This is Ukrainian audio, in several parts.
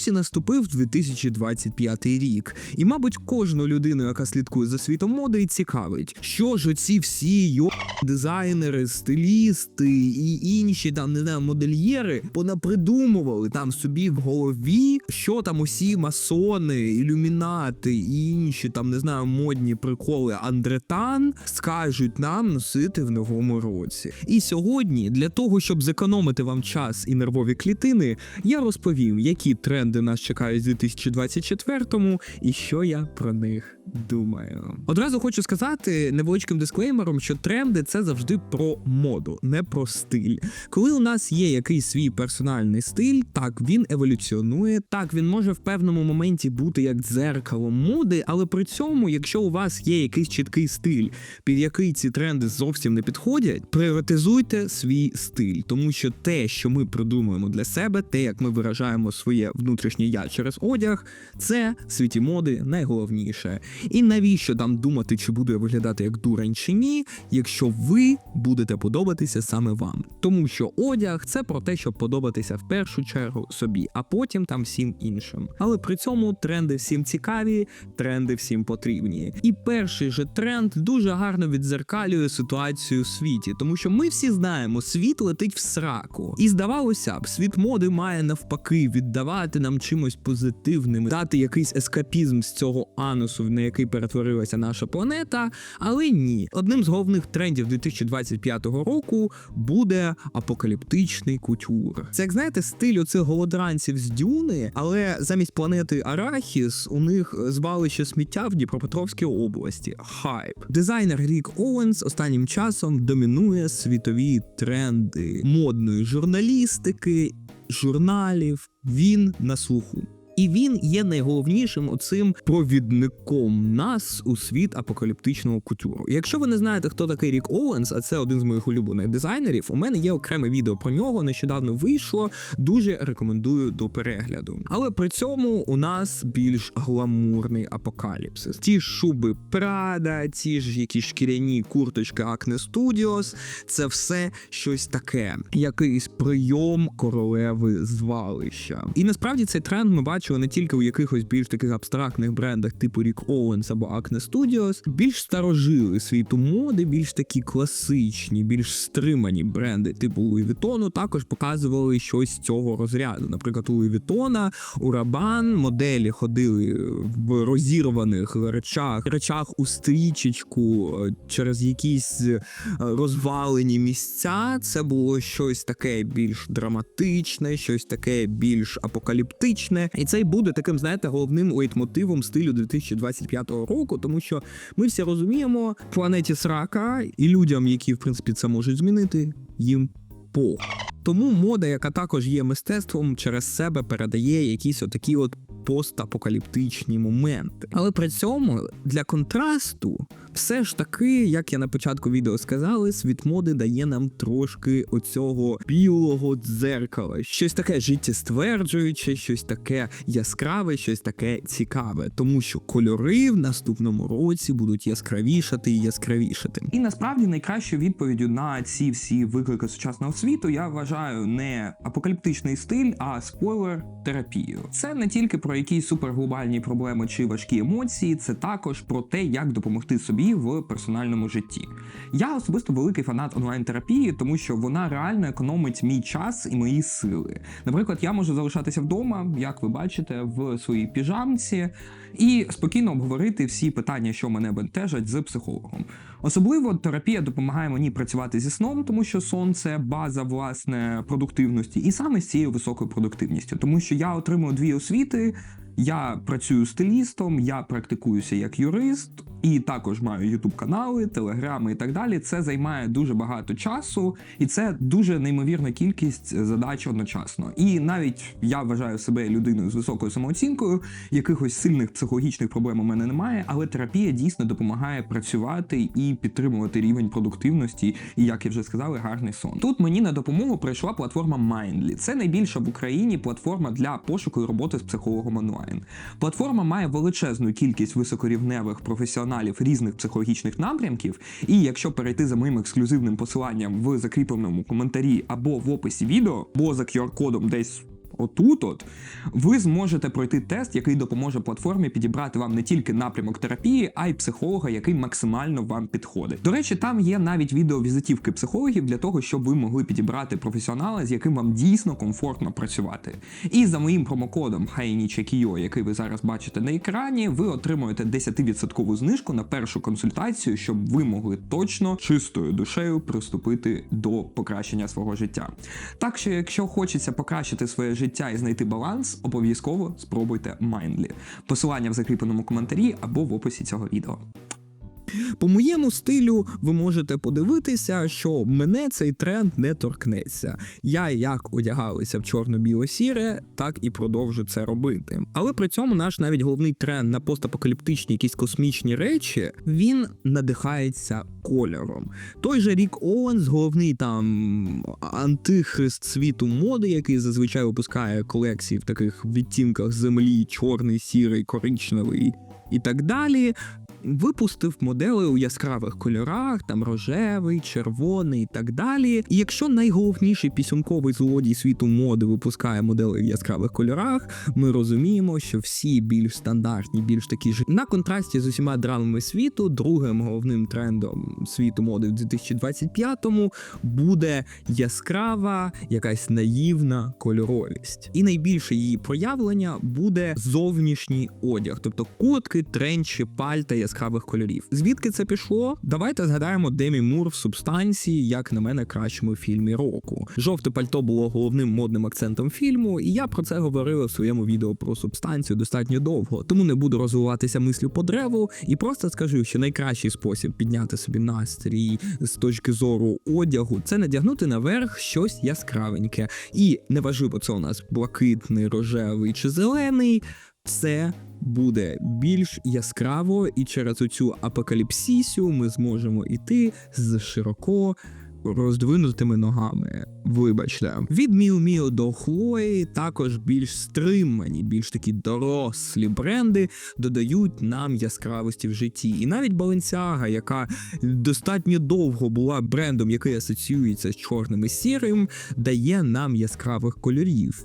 Ось і наступив 2025 рік. І, мабуть, кожну людину, яка слідкує за світом моди, цікавить, що ж оці всі йо дизайнери, стилісти і інші там не знаю, модельєри понапридумували там собі в голові, що там усі масони, ілюмінати і інші там не знаю модні приколи Андретан скажуть нам носити в новому році. І сьогодні, для того, щоб зекономити вам час і нервові клітини, я розповім, які тренди нас чекають у 2024-му і що я про них думаю. Одразу хочу сказати невеличким дисклеймером, що тренди це завжди про моду, не про стиль. Коли у нас є якийсь свій персональний стиль, так він еволюціонує, так він може в певному моменті бути як дзеркало моди, але при цьому, якщо у вас є якийсь чіткий стиль, під який ці тренди зовсім не підходять, пріоритизуйте свій стиль, тому що те, що ми придумуємо для себе, те, як ми виражаємо своє внутрішнє я через одяг, це в світі моди найголовніше. І навіщо там думати, чи буду я виглядати як дурень чи ні, якщо ви будете подобатися саме вам. Тому що одяг це про те, щоб подобатися в першу чергу собі, а потім там всім іншим. Але при цьому тренди всім цікаві, тренди всім потрібні. І перший же тренд дуже гарно відзеркалює ситуацію у світі, тому що ми всі знаємо, світ летить в сраку. І здавалося б, світ моди має навпаки віддавати нам чимось позитивним, дати якийсь ескапізм з цього анусу, на який перетворилася наша планета. Але ні, одним з головних трендів 2025 року буде апокаліптичний кутюр. Це як знаєте, стиль оцих голодранців з дюни, але замість планети Арахіс у них звалище сміття в Дніпропетровській області. Хайп. Дизайнер Рік Оуенс останнім часом домінує світові тренди модної журналістики, журналів. Він на слуху. І він є найголовнішим оцим провідником нас у світ апокаліптичного кутюру. Якщо ви не знаєте, хто такий Рік Оуенс, а це один з моїх улюблених дизайнерів, у мене є окреме відео про нього. Нещодавно вийшло. Дуже рекомендую до перегляду. Але при цьому у нас більш гламурний апокаліпсис. Ті шуби Прада, ті ж якісь шкіряні курточки Acne Studios, це все щось таке, якийсь прийом королеви звалища. І насправді цей тренд ми бачимо не тільки у якихось більш таких абстрактних брендах, типу Рік Оуенс або Acne Studios, більш старожили світу моди, більш такі класичні, більш стримані бренди, типу Луї Вітону, також показували щось з цього розряду. Наприклад, у Луї Вітона, у Рабан моделі ходили в розірваних речах, речах у стрічечку е, через якісь е, розвалені місця. Це було щось таке більш драматичне, щось таке більш апокаліптичне. І це і буде таким, знаєте, головним лейтмотивом стилю 2025 року, тому що ми всі розуміємо, планеті срака і людям, які в принципі це можуть змінити, їм по. Тому мода, яка також є мистецтвом, через себе передає якісь отакі от постапокаліптичні моменти. Але при цьому для контрасту, все ж таки, як я на початку відео сказали, світ моди дає нам трошки оцього білого дзеркала, щось таке життєстверджуюче, щось таке яскраве, щось таке цікаве, тому що кольори в наступному році будуть яскравішати і яскравішати. І насправді найкращою відповіддю на ці всі виклики сучасного світу я вважаю не апокаліптичний стиль, а спойлер терапію. Це не тільки про якісь суперглобальні проблеми чи важкі емоції, це також про те, як допомогти собі в персональному житті. Я особисто великий фанат онлайн-терапії, тому що вона реально економить мій час і мої сили. Наприклад, я можу залишатися вдома, як ви бачите, в своїй піжамці, і спокійно обговорити всі питання, що мене бентежать, з психологом. Особливо терапія допомагає мені працювати зі сном, тому що сон це база власне продуктивності, і саме з цією високою продуктивністю, тому що я отримую дві освіти. Я працюю стилістом, я практикуюся як юрист, і також маю ютуб канали, телеграми і так далі. Це займає дуже багато часу, і це дуже неймовірна кількість задач одночасно. І навіть я вважаю себе людиною з високою самооцінкою, якихось сильних психологічних проблем у мене немає, але терапія дійсно допомагає працювати і підтримувати рівень продуктивності, і як я вже сказав, гарний сон. Тут мені на допомогу прийшла платформа Mindly. Це найбільша в Україні платформа для пошуку роботи з психологом онлайн. Платформа має величезну кількість високорівневих професіоналів різних психологічних напрямків. І якщо перейти за моїм ексклюзивним посиланням в закріпленому коментарі або в описі відео, або за QR-кодом десь отут, от ви зможете пройти тест, який допоможе платформі підібрати вам не тільки напрямок терапії, а й психолога, який максимально вам підходить. До речі, там є навіть відеовізитівки психологів для того, щоб ви могли підібрати професіонала, з яким вам дійсно комфортно працювати. І за моїм промокодом HAINICHEKIO, який ви зараз бачите на екрані, ви отримуєте 10% знижку на першу консультацію, щоб ви могли точно чистою душею приступити до покращення свого життя. Так що, якщо хочеться покращити своє життя і знайти баланс, обов'язково спробуйте Mindly. Посилання в закріпленому коментарі або в описі цього відео. По моєму стилю ви можете подивитися, що мене цей тренд не торкнеться. Я як одягалася в чорно-біло-сіре, так і продовжу це робити. Але при цьому наш навіть головний тренд на постапокаліптичні якісь космічні речі він надихається кольором. Той же Рік Оуенс, головний там антихрист світу моди, який зазвичай випускає колекції в таких відтінках землі, чорний, сірий, коричневий і так далі випустив модели у яскравих кольорах, там рожевий, червоний і так далі. І якщо найголовніший пісюнковий злодій світу моди випускає модели в яскравих кольорах, ми розуміємо, що всі більш стандартні, більш такі ж на контрасті з усіма драмами світу, другим головним трендом світу моди в 2025-му буде яскрава, якась наївна кольоровість. І найбільше її проявлення буде зовнішній одяг, тобто куртки, тренчі, пальта яскравих кольорів. Звідки це пішло? Давайте згадаємо Демі Мур в субстанції, як на мене, кращому фільмі року. Жовте пальто було головним модним акцентом фільму, і я про це говорила в своєму відео про субстанцію достатньо довго. Тому не буду розвиватися мислю по древу і просто скажу, що найкращий спосіб підняти собі настрій з точки зору одягу це надягнути наверх щось яскравеньке. І неважливо, це у нас блакитний, рожевий чи зелений. Це буде більш яскраво, і через цю апокаліпсісю ми зможемо йти з широко роздвинутими ногами. Вибачте, від Міу Міо до Хлої також більш стримані, більш такі дорослі бренди додають нам яскравості в житті. І навіть Balenciaga, яка достатньо довго була брендом, який асоціюється з чорним і сірим, дає нам яскравих кольорів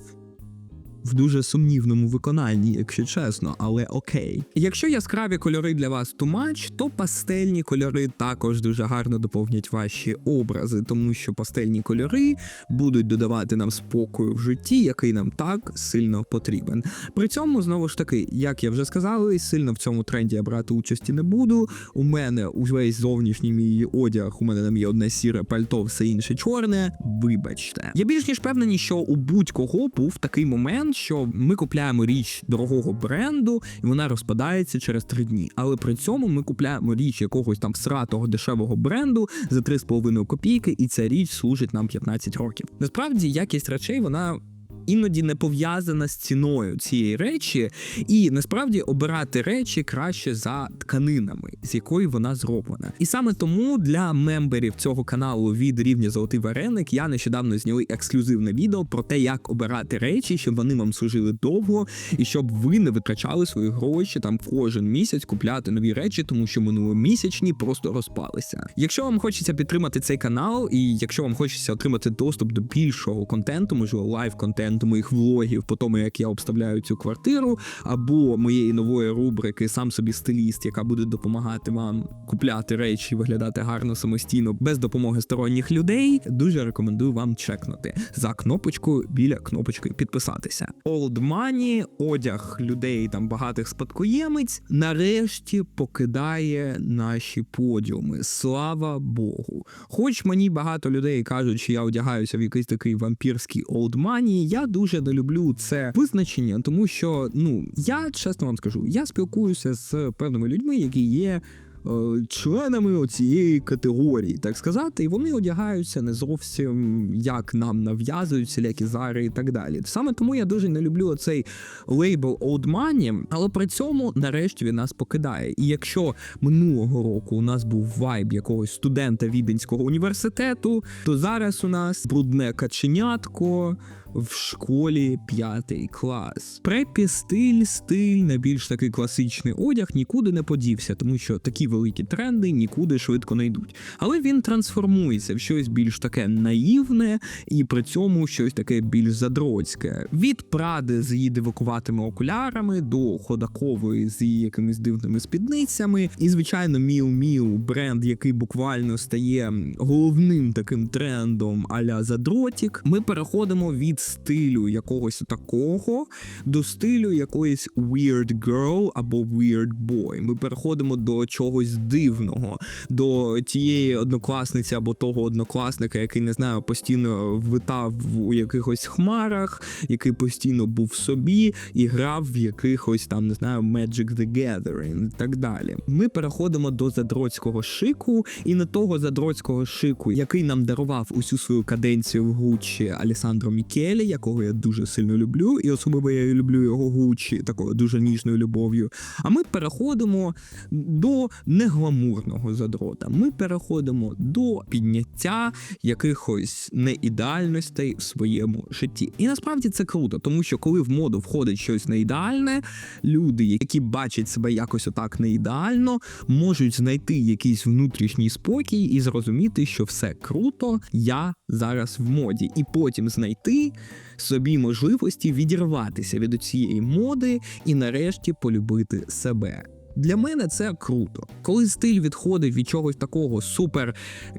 в дуже сумнівному виконанні, якщо чесно, але окей. Якщо яскраві кольори для вас much, то пастельні кольори також дуже гарно доповнять ваші образи, тому що пастельні кольори будуть додавати нам спокою в житті, який нам так сильно потрібен. При цьому знову ж таки, як я вже сказав, сильно в цьому тренді я брати участі не буду. У мене увесь зовнішній мій одяг, у мене там є одне сіре пальто, все інше чорне. Вибачте, я більш ніж впевнений, що у будь-кого був такий момент що ми купляємо річ дорогого бренду, і вона розпадається через три дні. Але при цьому ми купляємо річ якогось там сратого дешевого бренду за 3,5 копійки, і ця річ служить нам 15 років. Насправді якість речей вона. Іноді не пов'язана з ціною цієї речі, і насправді обирати речі краще за тканинами, з якої вона зроблена. І саме тому для мемберів цього каналу від рівня Золотий Вареник я нещодавно зняли ексклюзивне відео про те, як обирати речі, щоб вони вам служили довго, і щоб ви не витрачали свої гроші там кожен місяць купляти нові речі, тому що минуломісячні просто розпалися. Якщо вам хочеться підтримати цей канал, і якщо вам хочеться отримати доступ до більшого контенту, можливо, лайв контенту моїх влогів по тому, як я обставляю цю квартиру, або моєї нової рубрики Сам собі стиліст, яка буде допомагати вам купляти речі, виглядати гарно самостійно без допомоги сторонніх людей. Дуже рекомендую вам чекнути за кнопочкою біля кнопочки підписатися. Old Money, одяг людей там багатих спадкоємець, нарешті покидає наші подіуми. Слава Богу. Хоч мені багато людей кажуть, що я одягаюся в якийсь такий вампірський Old Money, я дуже не люблю це визначення, тому що ну я чесно вам скажу, я спілкуюся з певними людьми, які є. е, Членами цієї категорії, так сказати, і вони одягаються не зовсім як нам нав'язують всілякі зари і так далі. Саме тому я дуже не люблю цей лейбл Old Money, але при цьому нарешті він нас покидає. І якщо минулого року у нас був вайб якогось студента Віденського університету, то зараз у нас брудне каченятко в школі п'ятий клас. Препі стиль, стиль, найбільш такий класичний одяг нікуди не подівся, тому що такі великі тренди нікуди швидко не йдуть. Але він трансформується в щось більш таке наївне і при цьому щось таке більш задроцьке. Від пради з її дивакуватими окулярами до ходакової з її якимись дивними спідницями. І, звичайно, Міу Міу бренд, який буквально стає головним таким трендом аля задротік. Ми переходимо від стилю якогось такого до стилю якоїсь weird girl або weird boy. Ми переходимо до чогось дивного, до тієї однокласниці або того однокласника, який не знаю, постійно витав у якихось хмарах, який постійно був собі і грав в якихось там, не знаю, Magic the Gathering і так далі. Ми переходимо до задроцького шику, і не того задроцького шику, який нам дарував усю свою каденцію в Гуччі Алісандро Мікелі, якого я дуже сильно люблю, і особливо я люблю його Гуччі такою дуже ніжною любов'ю. А ми переходимо до негламурного задрота. Ми переходимо до підняття якихось неідеальностей в своєму житті. І насправді це круто, тому що коли в моду входить щось неідеальне, люди, які бачать себе якось отак неідеально, можуть знайти якийсь внутрішній спокій і зрозуміти, що все круто, я зараз в моді, і потім знайти собі можливості відірватися від цієї моди і нарешті полюбити себе. Для мене це круто. Коли стиль відходить від чогось такого супер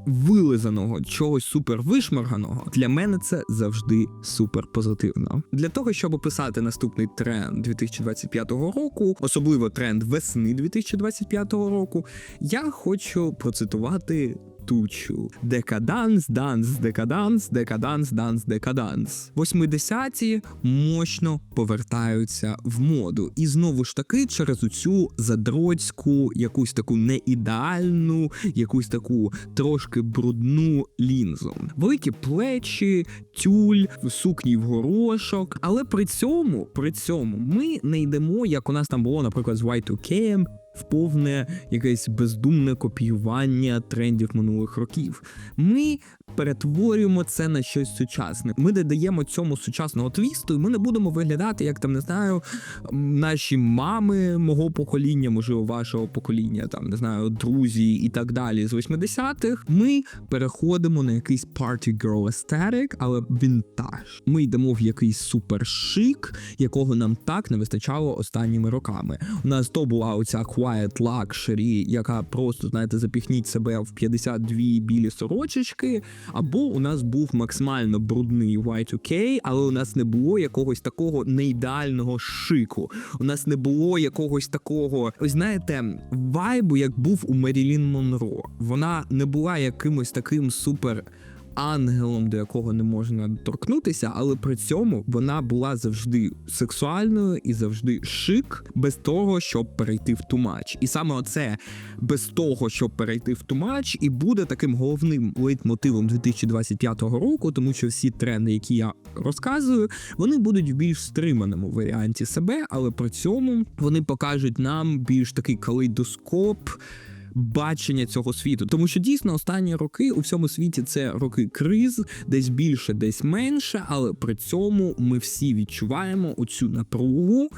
вилизаного, чогось супер вишмарганого, для мене це завжди супер позитивно. Для того, щоб описати наступний тренд 2025 року, особливо тренд весни 2025 року, я хочу процитувати. Тучу декаданс, данс, декаданс, декаданс, данс, декаданс. 80-ті мощно повертаються в моду. І знову ж таки через цю задроцьку, якусь таку неідеальну, якусь таку трошки брудну лінзу. Великі плечі, тюль, сукні в горошок. Але при цьому, при цьому, ми не йдемо, як у нас там було, наприклад, з Y2K, в повне якесь бездумне копіювання трендів минулих років. Ми перетворюємо це на щось сучасне. Ми додаємо цьому сучасного твісту, і ми не будемо виглядати, як там не знаю, наші мами мого покоління, можливо, вашого покоління, там не знаю, друзі і так далі з 80-х. Ми переходимо на якийсь party girl aesthetic, але вінтаж. Ми йдемо в якийсь супер шик, якого нам так не вистачало останніми роками. У нас то була оця quiet luxury, яка просто, знаєте, запіхніть себе в 52 білі сорочечки. Або у нас був максимально брудний Y2K, але у нас не було якогось такого неідеального шику. У нас не було якогось такого, ось знаєте, вайбу, як був у Мерілін Монро. Вона не була якимось таким супер. Ангелом, до якого не можна торкнутися, але при цьому вона була завжди сексуальною і завжди шик, без того, щоб перейти в тумач. І саме оце без того, щоб перейти в тумач, і буде таким головним лейтмотивом 2025 року, тому що всі тренди, які я розказую, вони будуть в більш стриманому варіанті себе, але при цьому вони покажуть нам більш такий калейдоскоп. Бачення цього світу, тому що дійсно останні роки у всьому світі це роки криз, десь більше, десь менше, але при цьому ми всі відчуваємо оцю напругу,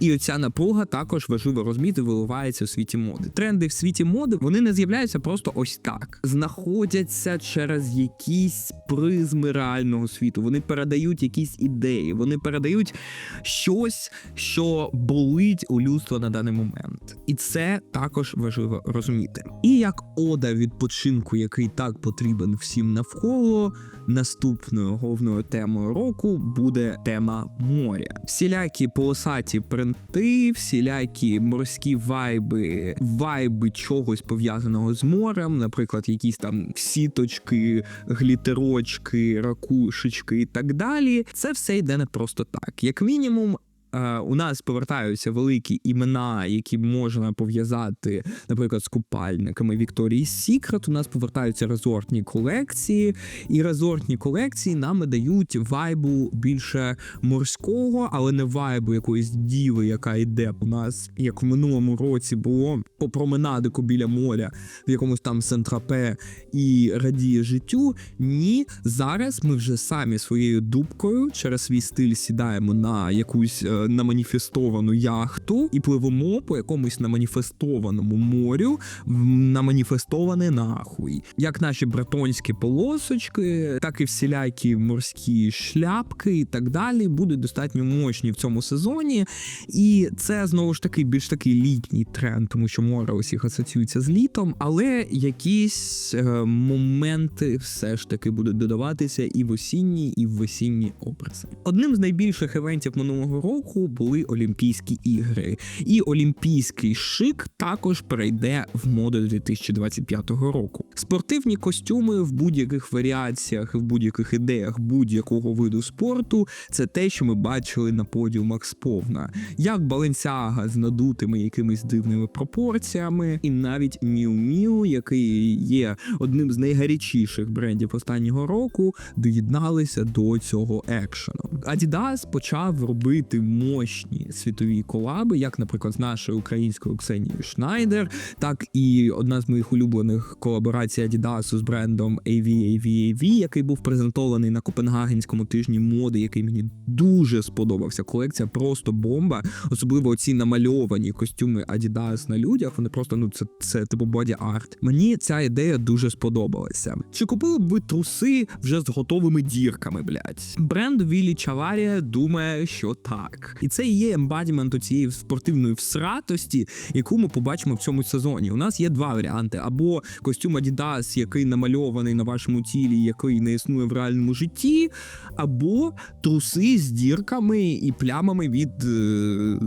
і оця напруга також важливо розуміти, виливається у світі моди. Тренди в світі моди вони не з'являються просто ось так, знаходяться через якісь призми реального світу. Вони передають якісь ідеї, вони передають щось, що болить у людства на даний момент, і це також важливо розуміти. І як ода відпочинку, який так потрібен всім навколо, наступною головною темою року буде тема моря. Всілякі полосаті принти, всілякі морські вайби, вайби чогось пов'язаного з морем, наприклад, якісь там сіточки, глітерочки, ракушечки і так далі. Це все йде не просто так. Як мінімум. Е, у нас повертаються великі імена, які можна пов'язати, наприклад, з купальниками Вікторії Сікрет. У нас повертаються резортні колекції, і резортні колекції нам дають вайбу більше морського, але не вайбу якоїсь діви, яка йде у нас, як в минулому році було по променадику біля моря в якомусь там Сентрапе і радіє життю. Ні, зараз ми вже самі своєю дубкою через свій стиль сідаємо на якусь е, наманіфестовану яхту і пливемо по якомусь наманіфестованому морю, наманіфестоване нахуй. Як наші бретонські полосочки, так і всілякі морські шляпки і так далі будуть достатньо мощні в цьому сезоні. І це знову ж таки більш такий літній тренд, тому що море усіх асоціюється з літом, але якісь е, моменти все ж таки будуть додаватися і в осінні, і в весінні образи. Одним з найбільших івентів минулого року були Олімпійські ігри, і олімпійський шик також перейде в моду 2025 року. Спортивні костюми в будь-яких варіаціях, в будь-яких ідеях будь-якого виду спорту це те, що ми бачили на подіумах сповна, як Баленсяга з надутими якимись дивними пропорціями, і навіть Miu, який є одним з найгарячіших брендів останнього року, доєдналися до цього екшену. Adidas почав робити мощні світові колаби, як, наприклад, з нашою українською Ксенією Шнайдер, так і одна з моїх улюблених колаборацій Adidas з брендом AV AV AV, який був презентований на Копенгагенському тижні моди, який мені дуже сподобався. Колекція просто бомба, особливо ці намальовані костюми Adidas на людях. Вони просто ну це, це типу боді арт. Мені ця ідея дуже сподобалася. Чи купили б ви труси вже з готовими дірками, блядь? Бренд Вілі Чаварія думає, що так, і це і є ембадімент цієї спортивної всратості, яку ми побачимо в цьому сезоні. У нас є два варіанти: або костюм Adidas, який намальований на вашому тілі, який не існує в реальному житті, або труси з дірками і плямами від е,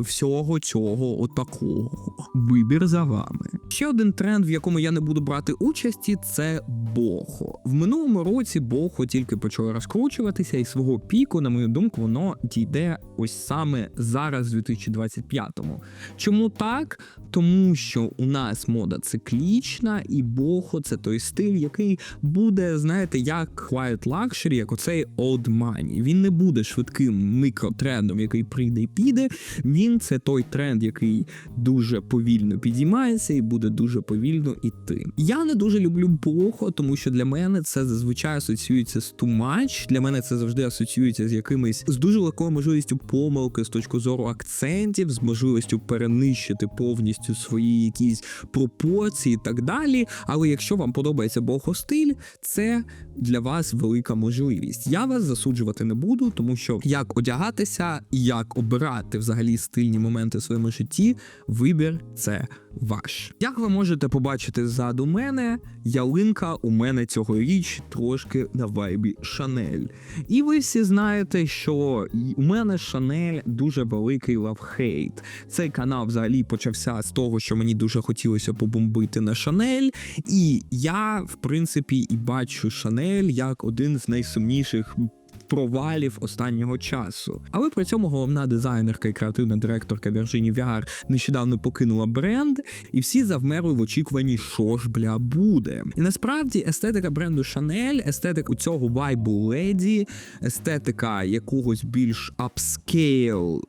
всього цього отакого. Вибір за вами. Ще один тренд, в якому я не буду брати участі, це бохо. В минулому році бохо тільки почало розкручуватися, і свого піку, на мою думку, воно дійде ось саме зараз, в 2025-му. Чому так? Тому що у нас мода циклічна, і бохо це той стиль, який буде, знаєте, як quiet luxury, як оцей old money. Він не буде швидким мікротрендом, який прийде і піде. Він це той тренд, який дуже повільно підіймається і буде дуже повільно іти. Я не дуже люблю бохо, тому що для мене це зазвичай асоціюється з much. Для мене це завжди асоціюється з якимись з дуже легкою можливістю помилки з точки зору акцентів, з можливістю перенищити повністю свої якісь пропорції і так далі. Але якщо вам подобається бохо стиль, це для вас велика можливість. Я вас засуджувати не буду, тому що як одягатися, як обирати взагалі стильні моменти в своєму житті, вибір це ваш. Як ви можете побачити ззаду мене, ялинка у мене цьогоріч трошки на вайбі Шанель. І ви всі знаєте, що у мене Шанель дуже великий лавхейт. Цей канал взагалі почався з того, що мені дуже хотілося побомбити на Шанель. І я, в принципі, і бачу Шанель як один з найсумніших. Провалів останнього часу, але при цьому головна дизайнерка і креативна директорка Вірджині Віар нещодавно покинула бренд, і всі завмерли в очікуванні, що ж бля буде. І насправді естетика бренду Шанель, естетика у цього вайбу леді, естетика якогось більш апскейл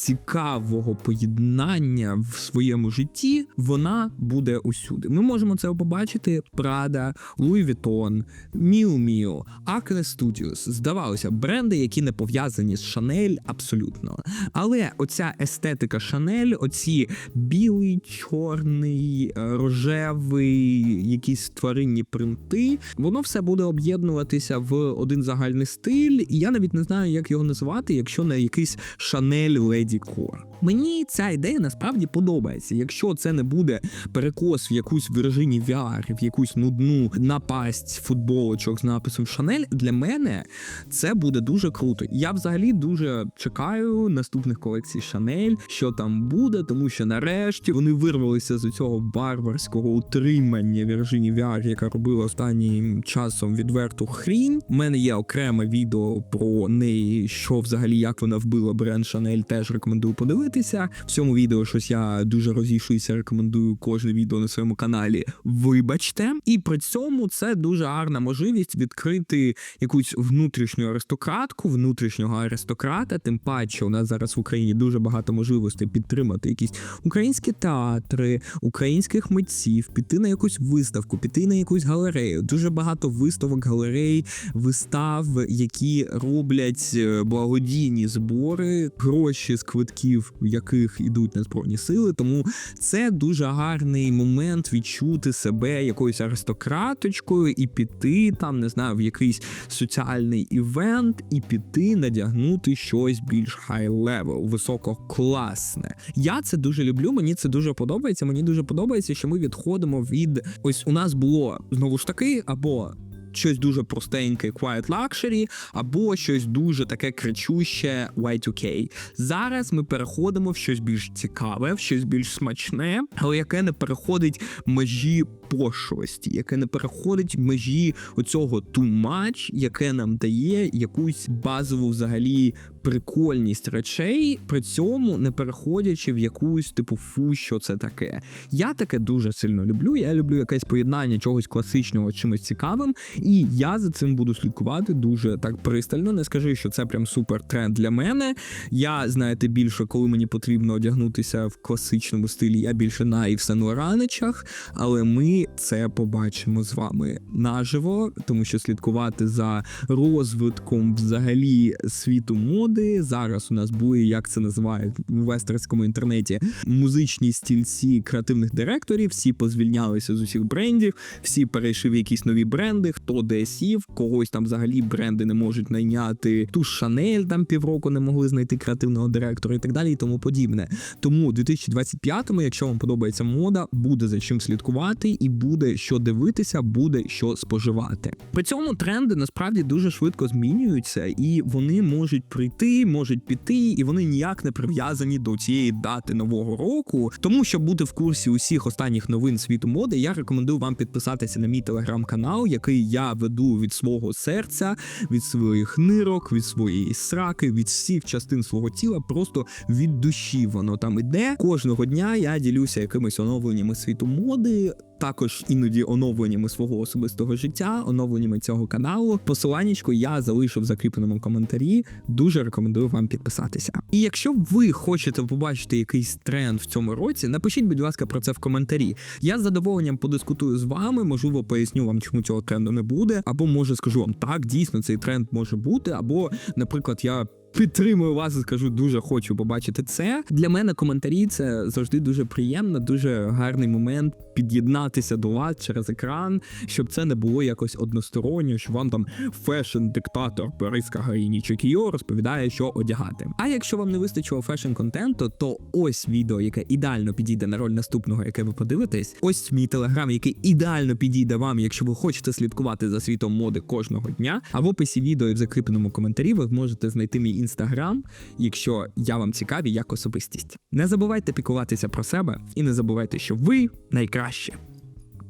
цікавого поєднання в своєму житті, вона буде усюди. Ми можемо це побачити: Prada, Louis Vuitton, Miu Miu, Acne Studios. Здавалося, бренди, які не пов'язані з Chanel абсолютно. Але оця естетика Chanel, оці білий, чорний, е, рожевий, якісь тваринні принти, воно все буде об'єднуватися в один загальний стиль. І я навіть не знаю, як його назвати, якщо не якийсь Chanel Lady декор. Мені ця ідея насправді подобається. Якщо це не буде перекос в якусь Virginia VR, в якусь нудну напасть футболочок з написом Шанель, для мене це буде дуже круто. Я взагалі дуже чекаю наступних колекцій Шанель, що там буде, тому що нарешті вони вирвалися з цього барбарського утримання Virginia VR, яка робила останнім часом відверту хрінь. У мене є окреме відео про неї, що взагалі як вона вбила бренд Шанель. Теж рекомендую подивитися. В цьому відео щось я дуже розійшуюся. Рекомендую кожне відео на своєму каналі. Вибачте, і при цьому це дуже гарна можливість відкрити якусь внутрішню аристократку, внутрішнього аристократа. Тим паче, у нас зараз в Україні дуже багато можливостей підтримати якісь українські театри, українських митців, піти на якусь виставку, піти на якусь галерею. Дуже багато виставок, галерей, вистав, які роблять е, благодійні збори, гроші з квитків, в яких ідуть на збройні сили. Тому це дуже гарний момент відчути себе якоюсь аристократочкою і піти там, не знаю, в якийсь соціальний івент, і піти надягнути щось більш хай-левел, висококласне. Я це дуже люблю. Мені це дуже подобається. Мені дуже подобається, що ми відходимо від ось у нас було знову ж таки або. Щось дуже простеньке, quiet luxury, або щось дуже таке кричуще Y2K. Зараз ми переходимо в щось більш цікаве, в щось більш смачне, але яке не переходить межі пошлості, яке не переходить межі оцього too much, яке нам дає якусь базову взагалі прикольність речей, при цьому не переходячи в якусь типу фу, що це таке. Я таке дуже сильно люблю. Я люблю якесь поєднання чогось класичного чимось цікавим, і я за цим буду слідкувати дуже так пристально. Не скажи, що це прям супер тренд для мене. Я знаєте більше, коли мені потрібно одягнутися в класичному стилі, я більше на Ів Сен Лораничах, але ми це побачимо з вами наживо, тому що слідкувати за розвитком взагалі світу моди. Зараз у нас були, як це називають в вестерському інтернеті, музичні стільці креативних директорів. Всі позвільнялися з усіх брендів, всі перейшли в якісь нові бренди. Хто де сів, когось там взагалі бренди не можуть найняти. Ту Шанель там півроку не могли знайти креативного директора і так далі, і тому подібне. Тому у 2025-му, якщо вам подобається мода, буде за чим слідкувати, і буде що дивитися, буде що споживати. При цьому тренди насправді дуже швидко змінюються, і вони можуть прийти, можуть піти, і вони ніяк не прив'язані до цієї дати нового року. Тому щоб бути в курсі усіх останніх новин світу моди, я рекомендую вам підписатися на мій телеграм-канал, який я веду від свого серця, від своїх нирок, від своєї сраки, від всіх частин свого тіла, просто від душі воно там іде. Кожного дня я ділюся якимись оновленнями світу моди. Також іноді оновленнями свого особистого життя, оновленнями цього каналу. Посиланнячко я залишу в закріпленому коментарі. Дуже рекомендую вам підписатися. І якщо ви хочете побачити якийсь тренд в цьому році, напишіть, будь ласка, про це в коментарі. Я з задоволенням подискутую з вами, можливо, поясню вам, чому цього тренду не буде, або може скажу вам так, дійсно цей тренд може бути, або, наприклад, я. Підтримую вас і скажу, дуже хочу побачити це. Для мене коментарі це завжди дуже приємно, дуже гарний момент під'єднатися до вас через екран, щоб це не було якось односторонньо, що вам там фешн-диктатор Бориска Гаїні Чекіо розповідає, що одягати. А якщо вам не вистачило фешн-контенту, то ось відео, яке ідеально підійде на роль наступного, яке ви подивитесь. Ось мій телеграм, який ідеально підійде вам, якщо ви хочете слідкувати за світом моди кожного дня. А в описі відео і в закріпленому коментарі ви зможете знайти мій інстаграм, якщо я вам цікаві як особистість. Не забувайте піклуватися про себе і не забувайте, що ви найкраще.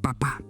Па-па!